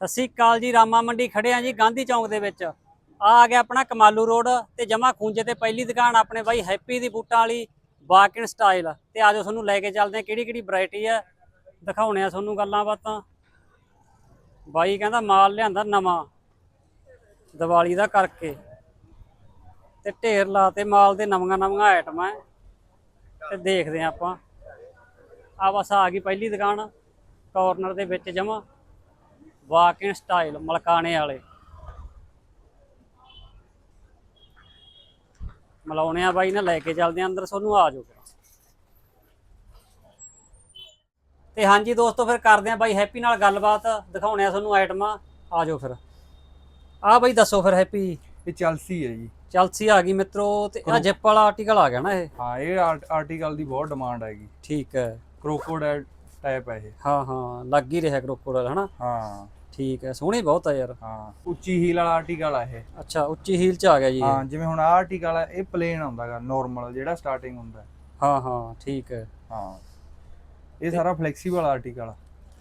ਸਤਿ ਸ਼੍ਰੀ ਅਕਾਲ ਜੀ ਰਾਮਾ ਮੰਡੀ ਖੜੇ ਆ ਜੀ ਗਾਂਧੀ ਚੌਂਕ ਦੇ ਵਿੱਚ। ਆ ਆ ਗਿਆ ਆਪਣਾ ਕਮਾਲੂ ਰੋਡ ਤੇ ਜਮਾ ਖੂੰਜੇ ਤੇ ਪਹਿਲੀ ਦੁਕਾਨ ਆਪਣੇ ਬਾਈ ਹੈਪੀ ਦੀ ਬੂਟਾਂ ਵਾਲੀ ਬਾਕਿਨ ਸਟਾਈਲ। ਤੇ ਆਜੋ ਤੁਹਾਨੂੰ ਲੈ ਕੇ ਚੱਲਦੇ ਆ, ਕਿਹੜੀ ਕਿਹੜੀ ਵੈਰਾਈਟੀ ਆ, ਦਿਖਾਉਣੇ ਆ ਤੁਹਾਨੂੰ ਗੱਲਾਂ ਬਾਤਾਂ। ਬਾਈ ਕਹਿੰਦਾ ਮਾਲ ਲਿਆਂਦਾ ਨਵਾਂ, ਦੀਵਾਲੀ ਦਾ ਕਰਕੇ। ਤੇ ਢੇਰ ਲਾਤੇ ਮਾਲ ਦੇ ਨਵੀਆਂ ਨਵੀਆਂ ਆਈਟਮਾਂ ਤੇ ਦੇਖਦੇ ਆ ਆਪਾਂ। ਆ ਬਸ ਆ ਗਈ ਪਹਿਲੀ ਦੁਕਾਨ ਕਾਰਨਰ ਦੇ ਵਿੱਚ ਜਮਾ। ਵਾਕਿੰਗ ਸਟਾਈਲ ਮਲਕਾਣੇ ਵਾਲੇ। ਮਲਾਉਣੇ ਆ ਬਾਈ ਨੇ ਲੈ ਕੇ ਚੱਲਦੇ ਆ ਅੰਦਰ ਤੁਹਾਨੂੰ ਆ ਜਾਓ ਤੇ ਹਾਂਜੀ ਦੋਸਤੋ ਫਿਰ ਕਰਦੇ ਆ ਬਾਈ ਹੈਪੀ ਨਾਲ ਗੱਲਬਾਤ ਦਿਖਾਉਣੇ ਆ ਤੁਹਾਨੂੰ ਆਈਟਮਾਂ ਆ ਜਾਓ ਫਿਰ। ਆ ਬਾਈ ਦੱਸੋ ਫਿਰ ਹੈਪੀ ਇਹ ਚੈਲਸੀ ਹੈ ਜੀ। ਚਲਸੀ ਆ ਗਈ ਮਿੱਤਰੋ ਤੇ ਆ ਜਿਪ ਵਾਲਾ ਆਰਟੀਕਲ ਆ ਗਿਆ ਨਾ ਇਹ। ਹਾਂ ਇਹ ਆਰਟ- ਆਰਟੀਕਲ ਦੀ ਬਹੁਤ ਡਿਮਾਂਡ ਹੈਗੀ। ਠੀਕ ਹੈ। ਕ੍ਰੋਕੋਡਾਈਲ ਟਾਈਪ ਹੈ ਇਹ। ਹਾਂ ਹਾਂ ਲੱਗ ਹੀ ਰਿਹਾ ਕਰੋਕੋਡਲ ਹਨਾ? ਹਾਂ। ਠੀਕ ਹੈ ਸੋਹਣੀ ਬਹੁਤ ਆ ਯਾਰ। ਹਾਂ ਉੱਚੀ ਹੀਲ ਵਾਲਾ ਆਰਟੀਕਲ ਆ ਇਹ। ਅੱਛਾ ਉੱਚੀ ਹੀਲ ਚ ਆ ਗਿਆ ਜੀ ਇਹ। ਹਾਂ ਜਿਵੇਂ ਹੁਣ ਆਹ ਆਰਟੀਕਲ ਆ ਇਹ ਪਲੇਨ ਆਉਂਦਾਗਾ ਨਾਰਮਲ ਜਿਹੜਾ ਸਟਾਰਟਿੰਗ ਹੁੰਦਾ। ਹੈ। ਹਾਂ ਹਾਂ ਠੀਕ ਹੈ। ਹਾਂ ਇਹ ਸਾਰਾ ਫਲੈਕਸੀਬਲ ਆਰਟੀਕਲ ਆ।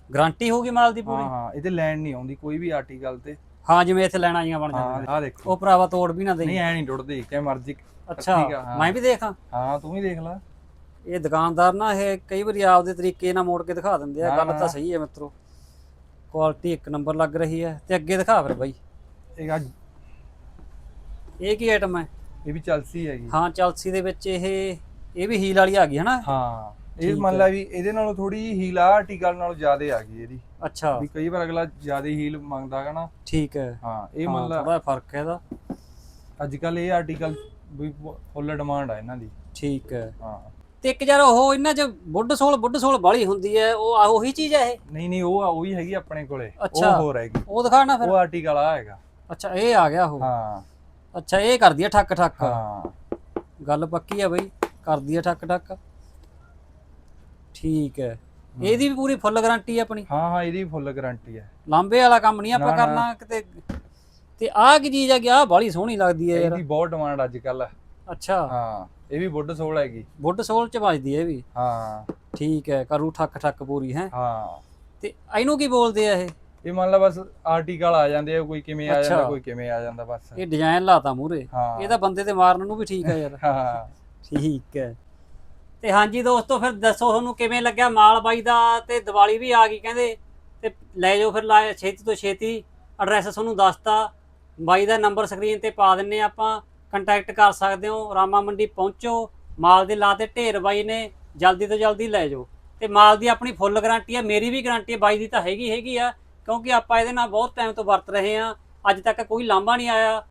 ਗਾਰੰਟੀ ਹੋਊਗੀ ਮਾਲ ਦੀ ਪੂਰੀ? ਹਾਂ ਹਾਂ ਇਹਦੇ ਲੈਣ ਨਹੀਂ ਆਉਂਦੀ ਕੋਈ ਵੀ ਆਰਟੀਕਲ ਤੇ। ਹਾਂ ਜਿਵੇਂ ਇੱਥੇ ਲੈਣਾ ਆਈਆਂ ਬਣ ਹਾਂ ਜਾਂਦੀਆਂ ਆਹ ਦੇਖੋ। ਉਹ ਭਰਾਵਾ ਤੋੜ ਵੀ ਨਾ ਨਹੀਂ ਦੇਈ ਐ ਨਹੀਂ ਟੁੱਟਦੀ ਕਿ ਮਰਜ਼ੀ ਅੱਛਾ ਠੀਕ ਆ, ਹਾਂ। ਮੈਂ ਵੀ ਦੇਖਾਂ। ਹਾਂ ਤੂੰ ਵੀ ਦੇਖ ਲੈ। ਇਹ ਦੁਕਾਨਦਾਰ ਨਾ ਇਹ ਕਈ ਵਾਰੀ ਆਪਦੇ ਤਰੀਕੇ ਨਾਲ ਮੋੜ ਕੇ ਦਿਖਾ ਦਿੰਦੇ ਆ ਗੱਲ। ਤਾਂ ਸਹੀ ਹੈ ਮਿੱਤਰੋ। ਕੁਆਲਿਟੀ ਇੱਕ ਨੰਬਰ ਲੱਗ ਰਹੀ ਹੈ ਤੇ ਅੱਗੇ ਦਿਖਾ ਫਿਰ ਬਾਈ। ਇਹ ਆ ਇਹ ਕੀ ਆਈਟਮ ਹੈ? ਇਹ ਵੀ ਚੈਲਸੀ ਹੈਗੀ। ਹਾਂ ਚਲਸੀ ਦੇ ਵਿੱਚ ਇਹ ਇਹ ਵੀ ਹੀਲ ਵਾਲੀ ਆ ਗਈ ਹਨਾ? ਹਾਂ। ਇਹ ਠੀਕ ਮੰਨ। ਲੈ ਵੀ ਇਹਦੇ ਨਾਲੋਂ ਥੋੜੀ ਹੀਲ ਆ ਆਰਟੀਕਲ ਨਾਲੋਂ ਜ਼ਿਆਦਾ ਆ ਗਈ ਇਹਦੀ। ਅੱਛਾ। ਵੀ ਕਈ ਵਾਰ ਅਗਲਾ ਜ਼ਿਆਦਾ ਹੀਲ ਮੰਗਦਾਗਾ ਨਾ। ਠੀਕ ਹੈ। ਹਾਂ ਇਹ ਮੰਨ ਲਾ ਥੋੜਾ ਫ਼ਰਕ ਹੈ ਇਹਦਾ। ਅੱਜ ਕੱਲ ਇਹ ਆਰਟੀਕਲ ਵੀ ਫੁੱਲ ਡਿਮਾਂਡ ਆ ਇਹਨਾਂ ਦੀ। ਠੀਕ ਹੈ। ਹਾਂ। ਤੇ ਇੱਕ ਯਾਰ ਉਹ ਇਹਨਾਂ ਚ ਬੁੱਢ ਸੋਲ ਬੁੱਢ ਸੋਲ ਬਾਲੀ ਹੁੰਦੀ ਹੈ ਉਹ ਆ ਉਹੀ ਚੀਜ਼ ਹੈ ਇਹ? ਨਹੀਂ ਨਹੀਂ ਉਹ ਆ ਉਹ ਹੈਗੀ ਆਪਣੇ ਕੋਲੇ। ਅੱਛਾ। ਉਹ ਹੋਰ ਹੈਗੀ। ਉਹ ਦਿਖਾਣਾ ਫਿਰ। ਉਹ ਆਰਟੀਕਲ ਆ ਹੈਗਾ। ਅੱਛਾ ਇਹ ਆ ਗਿਆ ਉਹ। ਹਾਂ। ਅੱਛਾ ਇਹ ਕਰਦੀ ਹੈ ਠੱਕ ਠੱਕ। ਹਾਂ। ਗੱਲ ਪੱਕੀ ਹੈ ਬਈ ਕਰਦੀ ਹੈ ਠੱਕ ਠੱਕ। ਠੀਕ ਹੈ। ਇਹਦੀ ਵੀ ਪੂਰੀ ਫੁੱਲ ਗਾਰੰਟੀ ਹੈ ਆਪਣੀ? ਹਾਂ ਹਾਂ ਇਹਦੀ ਫੁੱਲ ਗਾਰੰਟੀ ਹੈ। ਲਾਂਬੇ ਵਾਲਾ ਕੰਮ ਨਹੀਂ ਆਪਾਂ ਨਾ, ਨਾ। ਕਰਨਾ ਕਿਤੇ। ਤੇ ਆਹ ਕੀ ਚੀਜ਼ ਹੈ ਕਿ ਆਹ ਬਾਲੀ ਸੋਹਣੀ ਲੱਗਦੀ ਹੈ ਯਾਰ। ਇਹਦੀ ਬਹੁਤ ਡਿਮਾਂਡ ਅੱਜ ਕੱਲ ਅੱਛਾ। ਹਾਂ। ਇਹ ਵੀ ਵੁੱਡ ਸੋਲ ਹੈਗੀ। ਬੁੱਢ ਸੋਲ ਚ ਵੱਜਦੀ ਹੈ ਇਹ ਵੀ। ਹਾਂ। ਠੀਕ ਹੈ ਕਰੂ ਠੱਕ ਠੱਕ ਪੂਰੀ ਹੈ? ਹਾਂ। ਤੇ ਇਹਨੂੰ ਕੀ ਬੋਲਦੇ ਆ ਇਹ? ਇਹ ਮੰਨ ਲਾ ਬਸ ਆਰਟੀਕਲ ਆ ਜਾਂਦੇ ਆ ਕੋਈ ਕਿਵੇਂ ਆ। ਜਾਂਦਾ ਕੋਈ ਕਿਵੇਂ ਆ ਜਾਂਦਾ ਬਸ। ਇਹ ਡਿਜ਼ਾਈਨ ਲਾਤਾ ਮੂਰੇ ਇਹ ਤਾਂ ਬੰਦੇ ਤੇ ਮਾਰਨ ਨੂੰ ਵੀ ਠੀਕ ਹੈ ਯਾਰ। ਹਾਂ। ਠੀਕ ਹੈ। ਤੇ ਹਾਂਜੀ ਦੋਸਤੋ ਫਿਰ ਦੱਸੋ ਤੁਹਾਨੂੰ ਕਿਵੇਂ ਲੱਗਿਆ ਮਾਲ ਬਾਈ ਦਾ? ਤੇ ਦੀਵਾਲੀ ਵੀ ਆ ਗਈ ਕਹਿੰਦੇ। ਤੇ ਲੈ ਜਾਓ ਫਿਰ ਛੇਤੀ ਤੋਂ ਛੇਤੀ। ਐਡਰੈਸ ਤੁਹਾਨੂੰ ਦੱਸਤਾ। ਬਾਈ ਦਾ ਨੰਬਰ ਸਕਰੀਨ ਤੇ ਪਾ ਦਿੰਨੇ ਆਪਾਂ। ਕੰਟੈਕਟ ਕਰ ਸਕਦੇ ਹੋ, ਰਾਮਾ ਮੰਡੀ ਪਹੁੰਚੋ, ਮਾਲ ਦੇ ਲਾ ਤੇ ਢੇਰ ਬਾਈ ਨੇ ਜਲਦੀ ਤੋਂ ਜਲਦੀ ਲੈ ਜਾਓ। ਤੇ ਮਾਲ ਦੀ ਆਪਣੀ ਫੁੱਲ ਗਾਰੰਟੀ ਹੈ ਮੇਰੀ ਵੀ ਗਾਰੰਟੀ ਹੈ ਬਾਈ ਦੀ ਤਾਂ ਹੈਗੀ ਹੈਗੀ ਆ, ਕਿਉਂਕਿ ਆਪਾਂ ਇਹਦੇ ਨਾਲ ਬਹੁਤ ਟਾਈਮ ਤੋਂ ਵਰਤ ਰਹੇ ਆ ਅੱਜ ਤੱਕ ਕੋਈ ਲਾਂਭਾ ਨਹੀਂ ਆਇਆ।